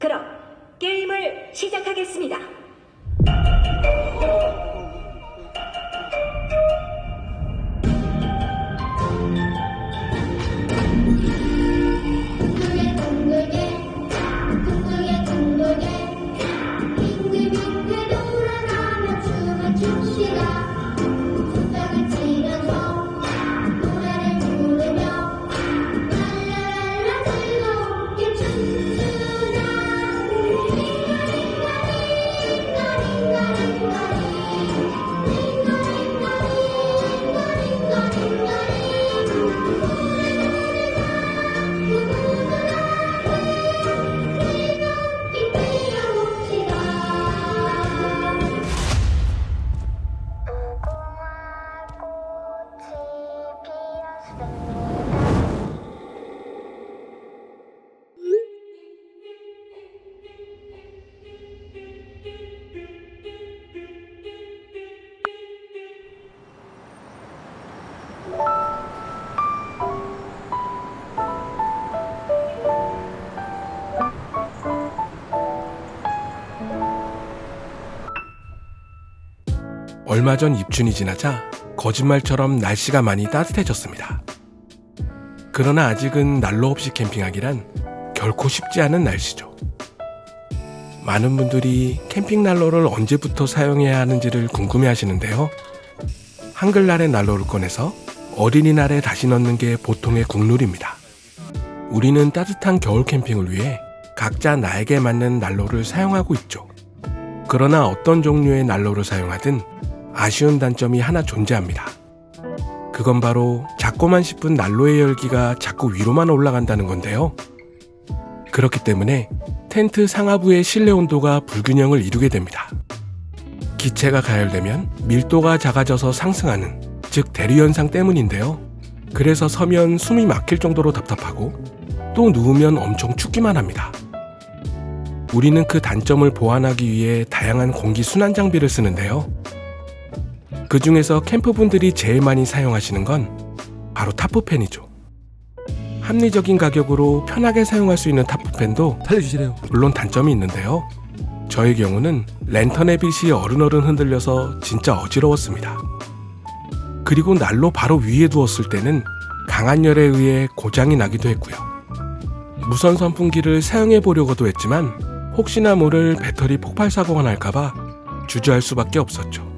그럼 게임을 시작하겠습니다. 얼마 전 입춘이 지나자 거짓말처럼 날씨가 많이 따뜻해졌습니다. 그러나 아직은 난로 없이 캠핑하기란 결코 쉽지 않은 날씨죠. 많은 분들이 캠핑 난로를 언제부터 사용해야 하는지를 궁금해 하시는데요. 한글날의 난로를 꺼내서 어린이날에 다시 넣는 게 보통의 국룰입니다. 우리는 따뜻한 겨울 캠핑을 위해 각자 나에게 맞는 난로를 사용하고 있죠. 그러나 어떤 종류의 난로를 사용하든 아쉬운 단점이 하나 존재합니다. 그건 바로 작고만 싶은 난로의 열기가 자꾸 위로만 올라간다는 건데요. 그렇기 때문에 텐트 상하부의 실내 온도가 불균형을 이루게 됩니다. 기체가 가열되면 밀도가 작아져서 상승하는 즉 대류 현상 때문인데요. 그래서 서면 숨이 막힐 정도로 답답하고 또 누우면 엄청 춥기만 합니다. 우리는 그 단점을 보완하기 위해 다양한 공기 순환 장비를 쓰는데요. 그 중에서 캠프분들이 제일 많이 사용하시는 건 바로 타프팬이죠. 합리적인 가격으로 편하게 사용할 수 있는 타프팬도 살려주시래요. 물론 단점이 있는데요. 저의 경우는 랜턴의 빛이 어른어른 흔들려서 진짜 어지러웠습니다. 그리고 난로 바로 위에 두었을 때는 강한 열에 의해 고장이 나기도 했고요. 무선 선풍기를 사용해 보려고도 했지만 혹시나 모를 배터리 폭발 사고가 날까봐 주저할 수밖에 없었죠.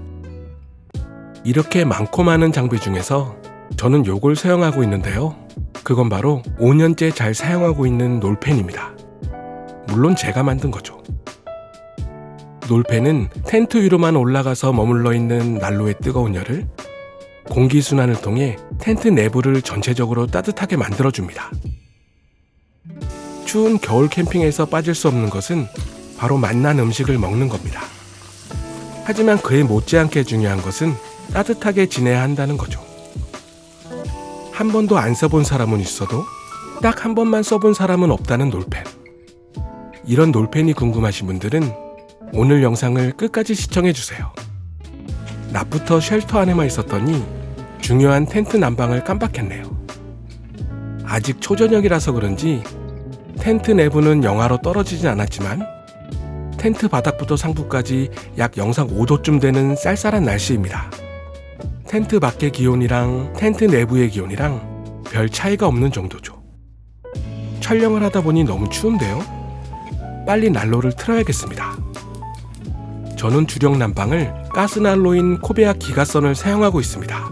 이렇게 많고 많은 장비 중에서 저는 요걸 사용하고 있는데요. 그건 바로 5년째 잘 사용하고 있는 놀팬입니다. 물론 제가 만든 거죠. 놀팬은 텐트 위로만 올라가서 머물러 있는 난로의 뜨거운 열을 공기순환을 통해 텐트 내부를 전체적으로 따뜻하게 만들어줍니다. 추운 겨울 캠핑에서 빠질 수 없는 것은 바로 맛난 음식을 먹는 겁니다. 하지만 그에 못지않게 중요한 것은 따뜻하게 지내야 한다는 거죠. 한 번도 안 써본 사람은 있어도 딱 한 번만 써본 사람은 없다는 놀팬. 이런 놀팬이 궁금하신 분들은 오늘 영상을 끝까지 시청해주세요. 낮부터 쉘터 안에만 있었더니 중요한 텐트 난방을 깜빡했네요. 아직 초저녁이라서 그런지 텐트 내부는 영하로 떨어지진 않았지만 텐트 바닥부터 상부까지 약 영상 5도쯤 되는 쌀쌀한 날씨입니다. 텐트 밖의 기온이랑 텐트 내부의 기온이랑 별 차이가 없는 정도죠. 촬영을 하다 보니 너무 추운데요? 빨리 난로를 틀어야겠습니다. 저는 주력 난방을 가스난로인 코베아 기가선을 사용하고 있습니다.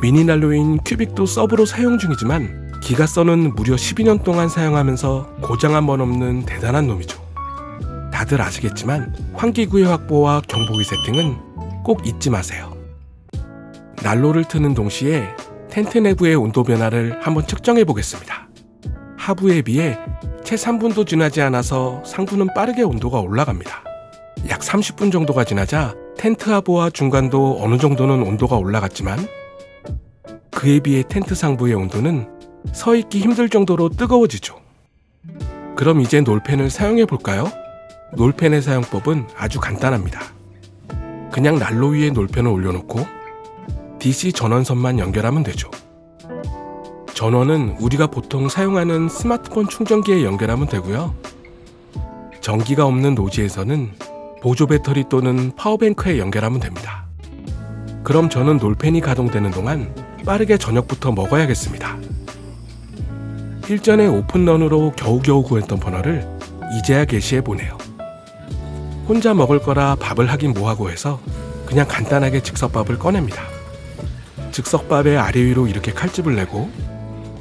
미니 난로인 큐빅도 서브로 사용 중이지만 기가선은 무려 12년 동안 사용하면서 고장 한 번 없는 대단한 놈이죠. 다들 아시겠지만 환기구의 확보와 경보기 세팅은 꼭 잊지 마세요. 난로를 트는 동시에 텐트 내부의 온도 변화를 한번 측정해 보겠습니다. 하부에 비해 채 3분도 지나지 않아서 상부는 빠르게 온도가 올라갑니다. 약 30분 정도가 지나자 텐트 하부와 중간도 어느 정도는 온도가 올라갔지만 그에 비해 텐트 상부의 온도는 서 있기 힘들 정도로 뜨거워지죠. 그럼 이제 놀팬을 사용해 볼까요? 놀팬의 사용법은 아주 간단합니다. 그냥 난로 위에 놀팬을 올려놓고 DC 전원선만 연결하면 되죠. 전원은 우리가 보통 사용하는 스마트폰 충전기에 연결하면 되고요. 전기가 없는 노지에서는 보조 배터리 또는 파워뱅크에 연결하면 됩니다. 그럼 저는 놀팬이 가동되는 동안 빠르게 저녁부터 먹어야겠습니다. 일전에 오픈런으로 겨우겨우 구했던 버너를 이제야 게시해 보네요. 혼자 먹을 거라 밥을 하긴 뭐하고 해서 그냥 간단하게 즉석밥을 꺼냅니다. 즉석밥의 아래 위로 이렇게 칼집을 내고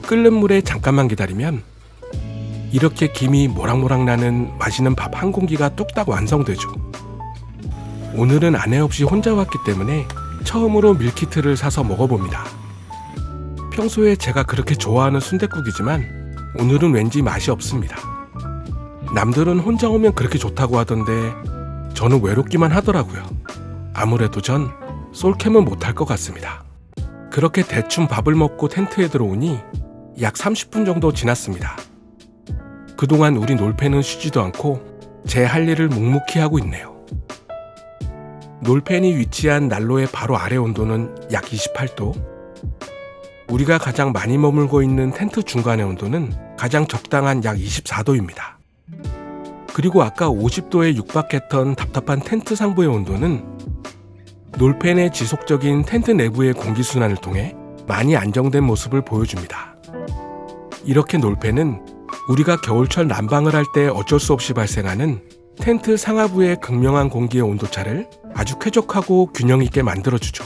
끓는 물에 잠깐만 기다리면 이렇게 김이 모락모락 나는 맛있는 밥 한 공기가 뚝딱 완성되죠. 오늘은 아내 없이 혼자 왔기 때문에 처음으로 밀키트를 사서 먹어봅니다. 평소에 제가 그렇게 좋아하는 순댓국이지만 오늘은 왠지 맛이 없습니다. 남들은 혼자 오면 그렇게 좋다고 하던데 저는 외롭기만 하더라고요. 아무래도 전 솔캠은 못할 것 같습니다. 그렇게 대충 밥을 먹고 텐트에 들어오니 약 30분 정도 지났습니다. 그동안 우리 놀패는 쉬지도 않고 제 할 일을 묵묵히 하고 있네요. 놀팬이 위치한 난로의 바로 아래 온도는 약 28도. 우리가 가장 많이 머물고 있는 텐트 중간의 온도는 가장 적당한 약 24도입니다. 그리고 아까 50도에 육박했던 답답한 텐트 상부의 온도는 놀팬의 지속적인 텐트 내부의 공기순환을 통해 많이 안정된 모습을 보여줍니다. 이렇게 놀팬은 우리가 겨울철 난방을 할 때 어쩔 수 없이 발생하는 텐트 상하부의 극명한 공기의 온도차를 아주 쾌적하고 균형 있게 만들어주죠.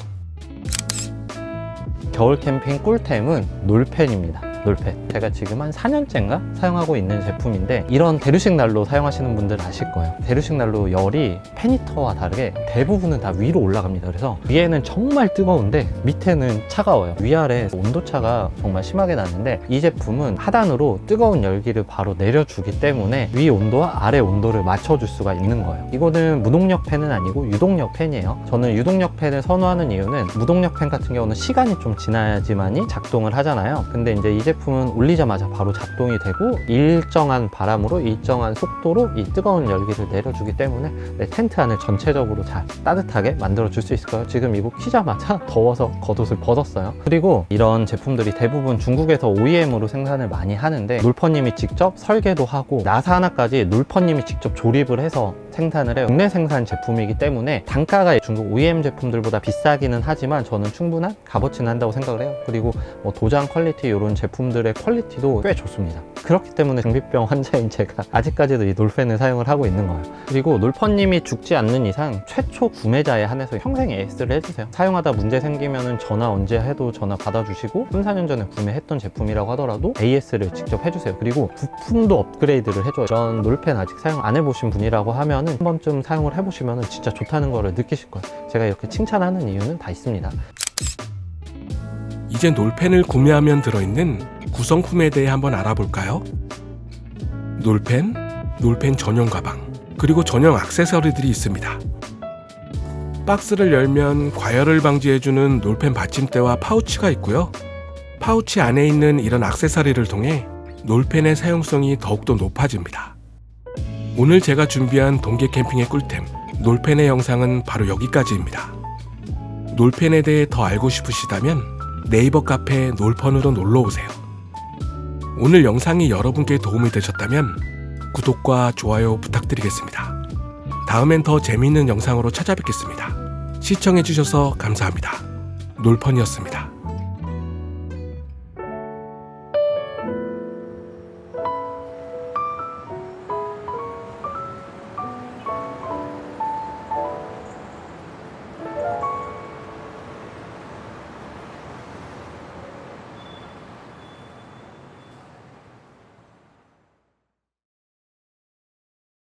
겨울 캠핑 꿀템은 놀팬입니다. 놀팬. 제가 지금 한 4년째인가 사용하고 있는 제품인데 이런 대류식 난로 사용하시는 분들 아실 거예요. 대류식 난로 열이 페니터와 다르게 대부분은 다 위로 올라갑니다. 그래서 위에는 정말 뜨거운데 밑에는 차가워요. 위아래 온도차가 정말 심하게 나는데 이 제품은 하단으로 뜨거운 열기를 바로 내려주기 때문에 위 온도와 아래 온도를 맞춰줄 수가 있는 거예요. 이거는 무동력 팬은 아니고 유동력 팬이에요. 저는 유동력 팬을 선호하는 이유는 무동력 팬 같은 경우는 시간이 좀 지나야지만이 작동을 하잖아요. 근데 이제 이제 품은 올리자마자 바로 작동이 되고 일정한 바람으로 일정한 속도로 이 뜨거운 열기를 내려주기 때문에 내 텐트 안을 전체적으로 잘 따뜻하게 만들어 줄 수 있을 거예요. 지금 이거 키자마자 더워서 겉옷을 벗었어요. 그리고 이런 제품들이 대부분 중국에서 OEM으로 생산을 많이 하는데 놀퍼님이 직접 설계도 하고 나사 하나까지 놀퍼님이 직접 조립을 해서 생산을 해요. 국내 생산 제품이기 때문에 단가가 중국 OEM 제품들보다 비싸기는 하지만 저는 충분한 값어치는 한다고 생각을 해요. 그리고 뭐 도장 퀄리티 이런 제품들의 퀄리티도 꽤 좋습니다. 그렇기 때문에 중비병 환자인 제가 아직까지도 이 놀팬을 사용을 하고 있는 거예요. 그리고 놀퍼님이 죽지 않는 이상 최초 구매자에 한해서 평생 AS를 해주세요. 사용하다 문제 생기면 전화 언제 해도 전화 받아주시고 3, 4년 전에 구매했던 제품이라고 하더라도 AS를 직접 해주세요. 그리고 부품도 업그레이드를 해줘요. 전 놀팬 아직 사용 안 해보신 분이라고 하면은 한 번쯤 사용을 해보시면 진짜 좋다는 거를 느끼실 거예요. 제가 이렇게 칭찬하는 이유는 다 있습니다. 이제 놀팬을 구매하면 들어있는 구성품에 대해 한번 알아볼까요? 놀팬, 놀팬 전용 가방, 그리고 전용 액세서리들이 있습니다. 박스를 열면 과열을 방지해주는 놀팬 받침대와 파우치가 있고요. 파우치 안에 있는 이런 액세서리를 통해 놀팬의 사용성이 더욱더 높아집니다. 오늘 제가 준비한 동계 캠핑의 꿀템, 놀팬의 영상은 바로 여기까지입니다. 놀팬에 대해 더 알고 싶으시다면 네이버 카페 놀펀으로 놀러 오세요. 오늘 영상이 여러분께 도움이 되셨다면 구독과 좋아요 부탁드리겠습니다. 다음엔 더 재미있는 영상으로 찾아뵙겠습니다. 시청해주셔서 감사합니다. 놀펀이었습니다.